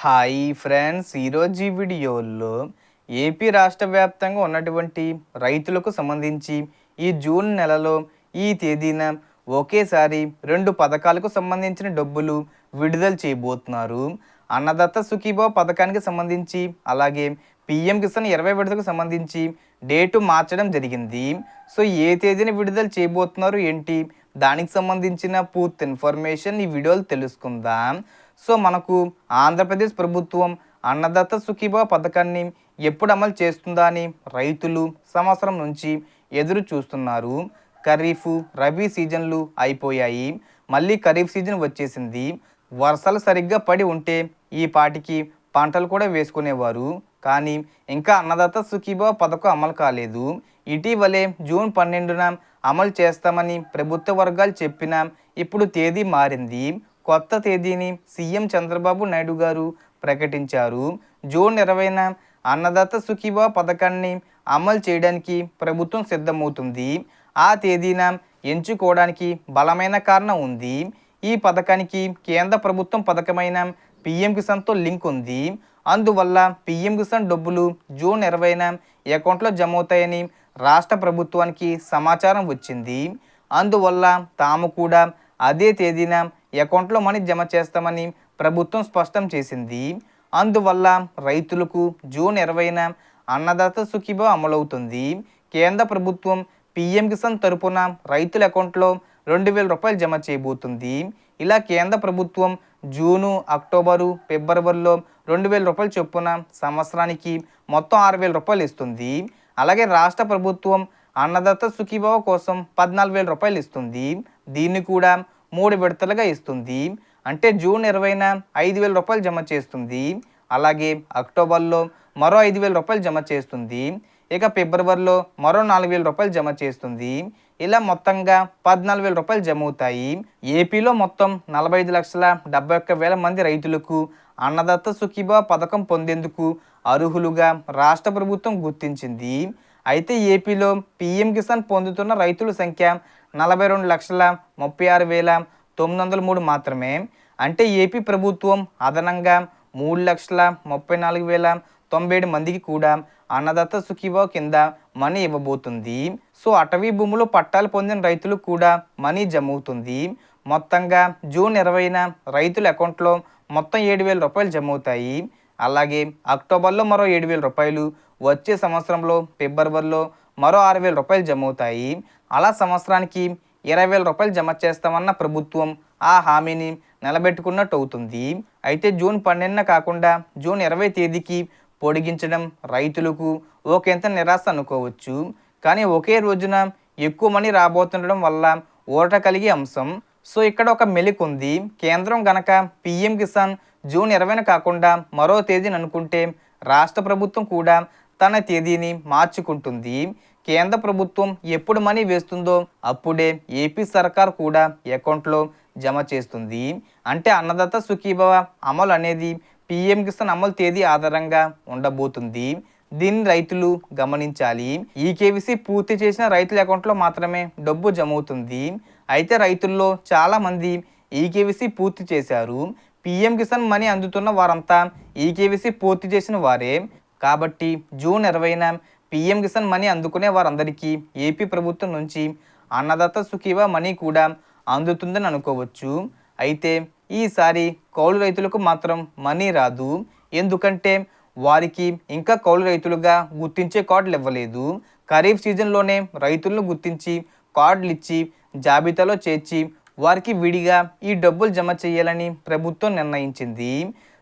Hi friends ఈరోజు ఈ వీడియోలో ఏపీ రాష్ట్ర వ్యాప్తంగా ఉన్నటువంటి రైతులకు సంబంధించి ఈ జూన్ నెలలో ఈ తేదీన ఒకేసారి రెండు పథకాలకు సంబంధించిన డబ్బులు విడుదల చేయబోతున్నారు. అన్నదత్త సుఖీభావ పథకానికి సంబంధించి అలాగే పిఎం కిసాన్ ఇరవై విడతకు సంబంధించి డేటు మార్చడం జరిగింది. సో ఏ తేదీన విడుదల చేయబోతున్నారు ఏంటి? దానికి సంబంధించిన పూర్తి ఇన్ఫర్మేషన్ ఈ వీడియోలు తెలుసుకుందాం. సో మనకు ఆంధ్రప్రదేశ్ ప్రభుత్వం అన్నదాత సుఖీభావ పథకాన్ని ఎప్పుడు అమలు చేస్తుందా అని రైతులు సంవత్సరం నుంచి ఎదురు చూస్తున్నారు. ఖరీఫ్ రబీ సీజన్లు అయిపోయాయి. మళ్ళీ ఖరీఫ్ సీజన్ వచ్చేసింది. వర్షాలు సరిగ్గా పడి ఉంటే ఈ పాటికి పంటలు కూడా వేసుకునేవారు. కానీ ఇంకా అన్నదాత సుఖీభావ పథకం అమలు కాలేదు. ఇటీవలే జూన్ పన్నెండున అమలు చేస్తామని ప్రభుత్వ వర్గాలు చెప్పినా ఇప్పుడు తేదీ మారింది. కొత్త తేదీని సీఎం చంద్రబాబు నాయుడు గారు ప్రకటించారు. జూన్ ఇరవైన అన్నదాత సుఖీభా పథకాన్ని అమలు చేయడానికి ప్రభుత్వం సిద్ధమవుతుంది. ఆ తేదీన ఎంచుకోవడానికి బలమైన కారణం ఉంది. ఈ పథకానికి కేంద్ర ప్రభుత్వం పథకమైన పిఎం కిసాన్తో లింక్ ఉంది. అందువల్ల పిఎం కిసాన్ డబ్బులు జూన్ ఇరవైన అకౌంట్లో జమ అవుతాయని రాష్ట్ర ప్రభుత్వానికి సమాచారం వచ్చింది. అందువల్ల తాము కూడా అదే తేదీన అకౌంట్లో మనీ జమ చేస్తామని ప్రభుత్వం స్పష్టం చేసింది. అందువల్ల రైతులకు జూన్ ఇరవైన అన్నదాత సుఖీభావ అమలవుతుంది. కేంద్ర ప్రభుత్వం పిఎం కిసాన్ తరపున రైతుల అకౌంట్లో రెండు వేల రూపాయలు జమ చేయబోతుంది. ఇలా కేంద్ర ప్రభుత్వం జూను అక్టోబరు ఫిబ్రవరిలో రెండు వేల రూపాయలు చొప్పున సంవత్సరానికి మొత్తం ఆరు వేల రూపాయలు ఇస్తుంది. అలాగే రాష్ట్ర ప్రభుత్వం అన్నదాత సుఖీభావ కోసం పద్నాలుగు వేల రూపాయలు ఇస్తుంది. దీన్ని కూడా మూడు విడతలుగా ఇస్తుంది. అంటే జూన్ ఇరవైన ఐదు వేల రూపాయలు జమ చేస్తుంది. అలాగే అక్టోబర్లో మరో ఐదు వేల రూపాయలు జమ చేస్తుంది. ఇక ఫిబ్రవరిలో మరో నాలుగు వేల రూపాయలు జమ చేస్తుంది. ఇలా మొత్తంగా పద్నాలుగు వేల రూపాయలు జమ అవుతాయి. ఏపీలో మొత్తం నలభై ఐదు లక్షల డెబ్బై ఒక్క వేల మంది రైతులకు అన్నదత్త సుఖీభావ పథకం పొందేందుకు అర్హులుగా రాష్ట్ర ప్రభుత్వం గుర్తించింది. అయితే ఏపీలో పీఎం కిసాన్ పొందుతున్న రైతుల సంఖ్య నలభై రెండు లక్షల ముప్పై ఆరు వేల తొమ్మిది వందల మూడు మాత్రమే. అంటే ఏపీ ప్రభుత్వం అదనంగా మూడు లక్షల ముప్పై నాలుగు వేల తొంభై ఏడు మందికి కూడా అన్నదత్త సుఖీభావ కింద మనీ ఇవ్వబోతుంది. సో అటవీ భూములు పట్టాలు పొందిన రైతులకు కూడా మనీ జమ అవుతుంది మొత్తంగా జూన్ ఇరవైన రైతుల అకౌంట్లో మొత్తం ఏడు వేల రూపాయలు జమ అవుతాయి అలాగే అక్టోబర్లో మరో ఏడు వేల రూపాయలు వచ్చే సంవత్సరంలో ఫిబ్రవరిలో మరో ఆరు వేల రూపాయలు జమ అవుతాయి అలా సంవత్సరానికి ఇరవై వేల రూపాయలు జమ చేస్తామన్న ప్రభుత్వం ఆ హామీని నిలబెట్టుకున్నట్టు అవుతుంది. అయితే జూన్ పన్నెండున కాకుండా జూన్ ఇరవై తేదీకి పొడిగించడం రైతులకు ఒకంత నిరాశ అనుకోవచ్చు. కానీ ఒకే రోజున ఎక్కువ మనీ రాబోతుండడం వల్ల ఊరట కలిగే అంశం. సో ఇక్కడ ఒక మెలిక్ ఉంది. కేంద్రం గనక పిఎం కిసాన్ జూన్ ఇరవైన కాకుండా మరో తేదీని అనుకుంటే రాష్ట్ర ప్రభుత్వం కూడా తన తేదీని మార్చుకుంటుంది. కేంద్ర ప్రభుత్వం ఎప్పుడు మనీ వేస్తుందో అప్పుడే ఏపీ సర్కార్ కూడా అకౌంట్లో జమ చేస్తుంది. అంటే అన్నదాత సుఖీభవ అమలు అనేది పిఎం కిసాన్ అమలు తేదీ ఆధారంగా ఉండబోతుంది. దీన్ని రైతులు గమనించాలి. ఈ కేవీసీ పూర్తి చేసిన రైతుల అకౌంట్లో మాత్రమే డబ్బు జమ అవుతుంది అయితే రైతుల్లో చాలామంది ఈ కేవీసీ పూర్తి చేశారు. పిఎం కిసాన్ మనీ అందుతున్న వారంతా ఈ కేవీసీ పూర్తి చేసిన వారే. కాబట్టి జూన్ ఇరవైన పిఎం కిసాన్ మనీ అందుకునే వారందరికీ ఏపీ ప్రభుత్వం నుంచి అన్నదాత సుఖీవ మనీ కూడా అందుతుందని అనుకోవచ్చు. అయితే ఈసారి కౌలు రైతులకు మాత్రం మనీ రాదు. ఎందుకంటే వారికి ఇంకా కౌలు రైతులుగా గుర్తించే కార్డులు ఇవ్వలేదు. ఖరీఫ్ సీజన్లోనే రైతులను గుర్తించి కార్డులు ఇచ్చి జాబితాలో చేర్చి వారికి విడిగా ఈ డబ్బులు జమ చేయాలని ప్రభుత్వం నిర్ణయించింది.